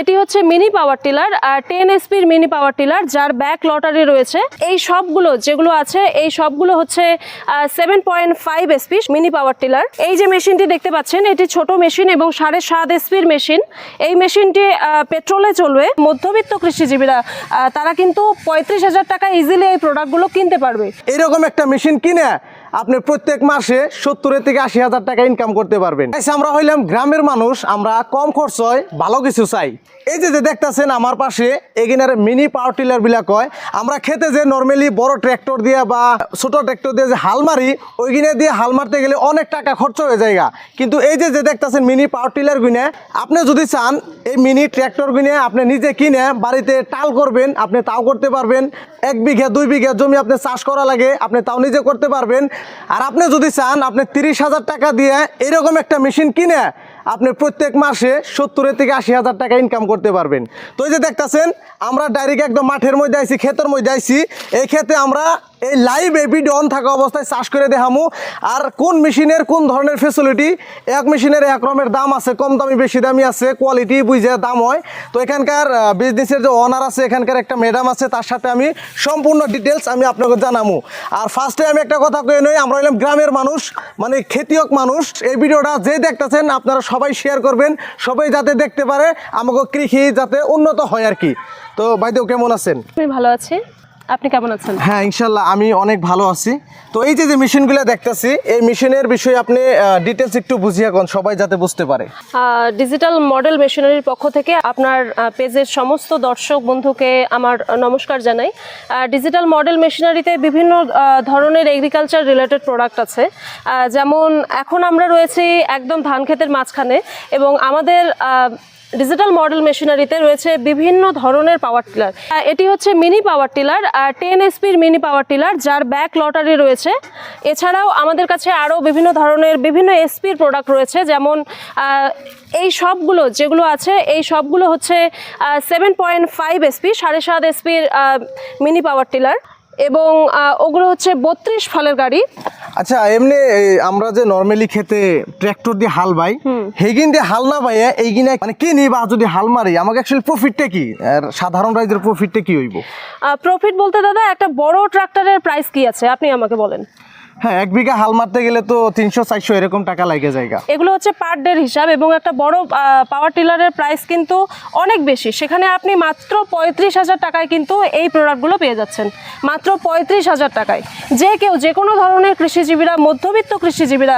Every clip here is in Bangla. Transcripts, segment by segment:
এটি হচ্ছে মিনি পাওয়ার টিলার, আর টেন এসপির মিনি পাওয়ার টিলার যার ব্যাক লটারি রয়েছে। এই সবগুলো যেগুলো আছে, এই সবগুলো হচ্ছে seven point five HP mini power tiller. এই যে মেশিনটি দেখতে পাচ্ছেন, এটি ছোট মেশিন এবং সাড়ে সাত এসপির মেশিন। এই মেশিনটি পেট্রোলে চলবে। মধ্যবিত্ত কৃষিজীবীরা তারা কিন্তু পঁয়ত্রিশ হাজার টাকা ইজিলি এই প্রোডাক্টগুলো কিনতে পারবে। এরকম একটা মেশিন কিনে আপনি প্রত্যেক মাসে সত্তরের থেকে আশি হাজার টাকা ইনকাম করতে পারবেন। আচ্ছা, আমরা হইলাম গ্রামের মানুষ আমরা কম খরচয় ভালো কিছু চাই। এই যে যে দেখতেছেন আমার পাশে এগিনার মিনি পাওয়ার টিলার বিলা কয় আমরা খেতে যে নর্মালি বড় ট্র্যাক্টর দিয়ে বা ছোট ট্র্যাক্টর দিয়ে যে হাল মারি ওই গিনে দিয়ে হাল মারতে গেলে অনেক টাকা খরচ হয়ে যায়গা। কিন্তু এই যে যে দেখতেছেন মিনি পাওয়ার টিলার গুনে আপনি যদি চান এই মিনি ট্র্যাক্টর গুনে আপনি নিজে কিনে বাড়িতে টাল করবেন আপনি তাও করতে পারবেন। এক বিঘা দুই বিঘা জমি আপনি চাষ করা লাগে আপনি তাও নিজে করতে পারবেন। আর আপনি যদি চান আপনি তিরিশ হাজার টাকা দিয়ে এরকম একটা মেশিন কিনে আপনি প্রত্যেক মাসে সত্তরের থেকে আশি হাজার টাকা ইনকাম করতে পারবেন। তো এই যে দেখতেছেন, আমরা ডাইরেক্ট একদম মাঠের মধ্যে আইছি, ক্ষেতের মধ্যে আইছি। এই ক্ষেতে আমরা এই লাইভ ভিডিও অন থাকা অবস্থায় চাষ করে দেখামু। আর কোন মেশিনের, কোন ধরনের ফেসিলিটি এক মেশিনের এক রকমের দাম আছে, কম দামি, বেশি দামি আছে কোয়ালিটি বুঝে দাম হয়। তো এখানকার বিজনেসের যে অনার আছে, এখানকার একটা ম্যাডাম আছে, তার সাথে আমি সম্পূর্ণ ডিটেলস আমি আপনাকে জানামু। আর ফার্স্টে আমি একটা কথা কয়ে নই, আমরা হলাম গ্রামের মানুষ মানে খেতিয়ক মানুষ। এই ভিডিওটা যে দেখতেছেন, আপনারা সবাই শেয়ার করবেন, সবাই যাতে দেখতে পারে আমাকে কৃষি যাতে উন্নত হয় আর কি। তো বাইদেও কেমন আছেন? ভালো আছি। আপনি কেমন আছেন? হ্যাঁ ইনশাল্লাহ আমি অনেক ভালো আছি। তো এই যে যে মেশিনগুলো দেখতেছি এই মেশিনের বিষয়ে আপনি ডিটেলস একটু বুঝিয়ে কোন সবাই যাতে বুঝতে পারে। ডিজিটাল মডেল মেশিনারির পক্ষ থেকে আপনার পেজের সমস্ত দর্শক বন্ধুকে আমার নমস্কার জানাই। ডিজিটাল মডেল মেশিনারিতে বিভিন্ন ধরনের এগ্রিকালচার রিলেটেড প্রোডাক্ট আছে। যেমন এখন আমরা রয়েছি একদম ধান ক্ষেতের মাঝখানে এবং আমাদের ডিজিটাল মডেল মেশিনারিতে রয়েছে বিভিন্ন ধরনের পাওয়ার টিলার এটি হচ্ছে মিনি পাওয়ার টিলার টেন এসপির মিনি পাওয়ার টিলার যার ব্যাক লটারি রয়েছে। এছাড়াও আমাদের কাছে আরও বিভিন্ন ধরনের বিভিন্ন এসপির প্রোডাক্ট রয়েছে, যেমন এই সবগুলো যেগুলো আছে, এই সবগুলো হচ্ছে সেভেন পয়েন্ট ফাইভ এসপি সাড়ে সাত এসপির মিনি পাওয়ার টিলার এবং ওগুলো হচ্ছে বত্রিশ ফলের গাড়ি। আচ্ছা এমনি আমরা যে নর্মালি খেতে ট্র্যাক্টর দিয়ে হাল বাই হেগিন দিয়ে হাল না বাইয়া এইগিনে মানে কিনি বা যদি হাল মারি আমাকে অ্যাকচুয়ালি প্রফিটটা কি? আর সাধারণ রাইজের প্রফিটটা কি হইব? প্রফিট বলতে দাদা একটা বড় ট্রাক্টরের প্রাইস কি আছে? আপনি আমাকে বলেন। হ্যাঁ এক বিঘা হাল মারতে গেলে তো তিনশো চারশো এরকম টাকা লাগে জায়গা। এগুলো হচ্ছে পার ডের হিসাব এবং একটা বড় পাওয়ার টিলারের প্রাইস কিন্তু অনেক বেশি। সেখানে আপনি মাত্র পঁয়ত্রিশ হাজার টাকায় কিন্তু এই প্রোডাক্টগুলো পেয়ে যাচ্ছেন। মাত্র পঁয়ত্রিশ হাজার টাকায়। যে কেউ যে কোনো ধরনের কৃষিজীবীরা মধ্যবিত্ত কৃষিজীবীরা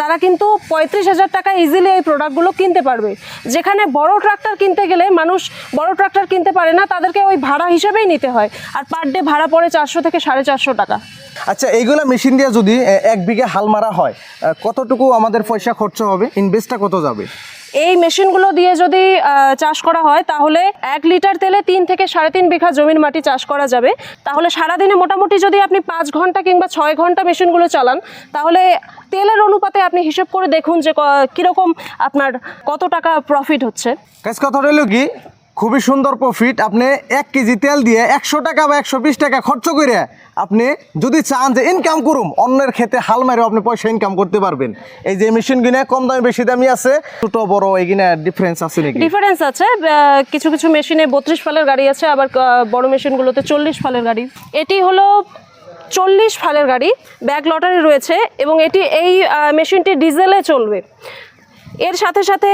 তারা কিন্তু পঁয়ত্রিশ হাজার টাকায় ইজিলি এই প্রোডাক্টগুলো কিনতে পারবে। যেখানে বড় ট্রাক্টর কিনতে গেলে মানুষ বড় ট্রাক্টর কিনতে পারে না তাদেরকে ওই ভাড়া হিসেবেই নিতে হয়। আর পার ডে ভাড়া পড়ে চারশো থেকে সাড়ে চারশো টাকা। আচ্ছা এইগুলা মেশিন দিয়ে যদি এক বিঘে হাল মারা হয় কতটুকু আমাদের পয়সা খরচ হবে? ইনভেস্টটা কত যাবে? এই মেশিনগুলো দিয়ে যদি চাষ করা হয় তাহলে এক লিটার তেলে তিন থেকে সাড়ে তিন বিঘা জমির মাটি চাষ করা যাবে। তাহলে সারাদিনে মোটামুটি যদি আপনি পাঁচ ঘণ্টা কিংবা ছয় ঘণ্টা মেশিনগুলো চালান তাহলে তেলের অনুপাতে আপনি হিসেব করে দেখুন যে ক- কীরকম আপনার কত টাকা প্রফিট হচ্ছে। কাজ কথা রইল কি খুবই সুন্দর প্রফিট আপনি এক কেজি তেল দিয়ে একশো টাকা বা একশো বিশ টাকা খরচ করে আপনি যদি চান যে ইনকাম করুম, অন্যের খেতে হাল মেরেও আপনি পয়সা ইনকাম করতে পারবেন। এই যে মেশিন কিনে কম দামে বেশি দামি আছে, ছোট, বড় এগিনে ডিফারেন্স আছে নাকি? ডিফারেন্স আছে কিছু কিছু মেশিনে বত্রিশ ফালের গাড়ি আছে, আবার বড় মেশিনগুলোতে চল্লিশ ফালের গাড়ি। এটি হলো চল্লিশ ফালের গাড়ি ব্যাক লটারি রয়েছে এবং এটি এই মেশিনটি ডিজেলে চলবে। এর সাথে সাথে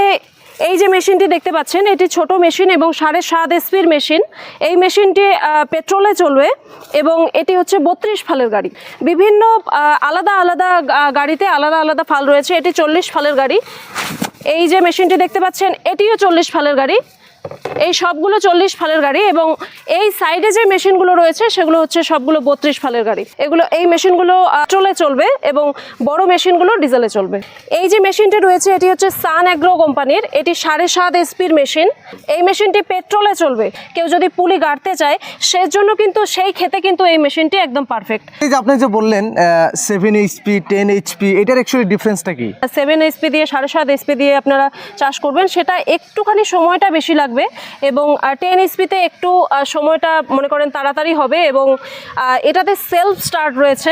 এই যে মেশিনটি দেখতে পাচ্ছেন, এটি ছোট মেশিন এবং সাড়ে সাত এসপির মেশিন। এই মেশিনটি পেট্রোলে চলবে এবং এটি হচ্ছে বত্রিশ ফালের গাড়ি। বিভিন্ন আলাদা আলাদা গাড়িতে আলাদা আলাদা ফাল রয়েছে। এটি চল্লিশ ফালের গাড়ি। এই যে মেশিনটি দেখতে পাচ্ছেন, এটিও চল্লিশ ফালের গাড়ি। এই সবগুলো চল্লিশ ফালের গাড়ি এবং এই সাইডে যে মেশিনগুলো রয়েছে সেগুলো হচ্ছে সবগুলো বত্রিশ ফালের গাড়ি। এগুলো এই মেশিনগুলো পেট্রোলে চলবে এবং বড় মেশিনগুলো ডিজেলে চলবে। এই যে মেশিনটি রয়েছে এটি হচ্ছে সান অ্যাগ্রো কোম্পানির এটি সাড়ে সাত এসপির মেশিন। এই মেশিনটি পেট্রোলে চলবে। কেউ যদি পুলি গাড়তে চায় সেজন্য কিন্তু সেই ক্ষেতে কিন্তু এই মেশিনটি একদম পারফেক্ট এই যে আপনি যে বললেন সেভেন এইচপি টেন এইচপি এটার অ্যাকচুয়ালি ডিফারেন্সটা কি? সেভেন এইচপি দিয়ে সাড়ে সাত এসপি দিয়ে আপনারা চাষ করবেন সেটা একটুখানি সময়টা বেশি লাগবে। লাগবে এবং টেন এসপিতে একটু সময়টা মনে করেন তাড়াতাড়ি হবে এবং এটাতে সেলফ স্টার্ট রয়েছে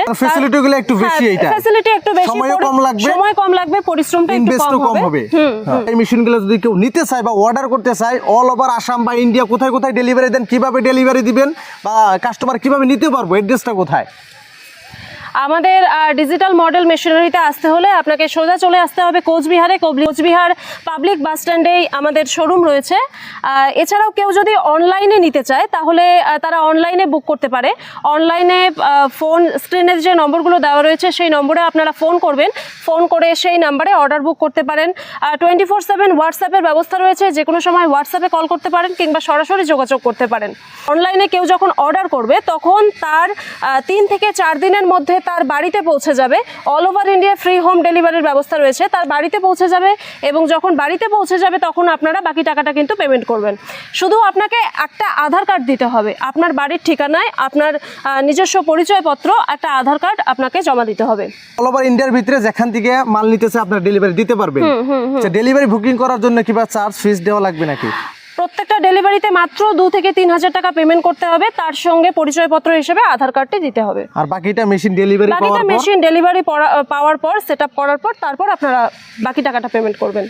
একটু বেশি এইটা। ফ্যাসিলিটি একটু বেশি সময়ও কম লাগবে। সময় কম লাগবে পরিশ্রমটা একটু কম হবে হ্যাঁ। এই মেশিনগুলো যদি কেউ নিতে চায় বা অর্ডার করতে চায় অল ওভার আসাম বা ইন্ডিয়া কোথায় কোথায় ডেলিভারি দেন কীভাবে ডেলিভারি দিবেন বা কাস্টমার কীভাবে নিতে পারব অ্যাড্রেসটা কোথায় আমাদের ডিজিটাল মডেল মেশিনারিতে আসতে হলে আপনাকে সোজা চলে আসতে হবে কোচবিহারে। কোচবিহার পাবলিক বাস স্ট্যান্ডেই আমাদের শোরুম রয়েছে। এছাড়াও কেউ যদি অনলাইনে নিতে চায়, তাহলে তারা অনলাইনে বুক করতে পারে। অনলাইনে ফোন স্ক্রিনে যে নম্বরগুলো দেওয়া রয়েছে, সেই নম্বরে আপনারা ফোন করবেন। ফোন করে সেই নাম্বারে অর্ডার বুক করতে পারেন। টোয়েন্টি ফোর সেভেন হোয়াটসঅ্যাপের ব্যবস্থা রয়েছে। যে কোনো সময় হোয়াটসঅ্যাপে কল করতে পারেন কিংবা সরাসরি যোগাযোগ করতে পারেন। অনলাইনে কেউ যখন অর্ডার করবে, তখন তার তিন থেকে চার দিনের মধ্যে তার বাড়িতে পৌঁছে যাবে। All over India free home ডেলিভারির ব্যবস্থা রয়েছে। তার বাড়িতে পৌঁছে যাবে এবং যখন বাড়িতে পৌঁছে যাবে তখন আপনারা বাকি টাকাটা কিন্তু পেমেন্ট করবেন। শুধু আপনাকে একটা আধার কার্ড দিতে হবে। আপনার বাড়ির ঠিকানায় আপনার নিজস্ব পরিচয়পত্র একটা আধার কার্ড আপনাকে জমা দিতে হবে। অল ওভার ইন্ডিয়ার ভিতরে যেখান থেকে মাল নিতেছে আপনার ডেলিভারি দিতে পারবেন। ডেলিভারি বুকিং করার জন্য কিবা চার্জ ফিস দেওয়া লাগবে নাকি? প্রত্যেকটা ডেলিভারিতে মাত্র দু থেকে তিন হাজার টাকা পেমেন্ট করতে হবে। তার সঙ্গে পরিচয়পত্র হিসেবে আধার কার্ডটি দিতে হবে। আর বাকিটা মেশিন ডেলিভারি বাকিটা মেশিন ডেলিভারি পাওয়ার পর সেট করার পর তারপর আপনারা বাকি টাকাটা পেমেন্ট করবেন।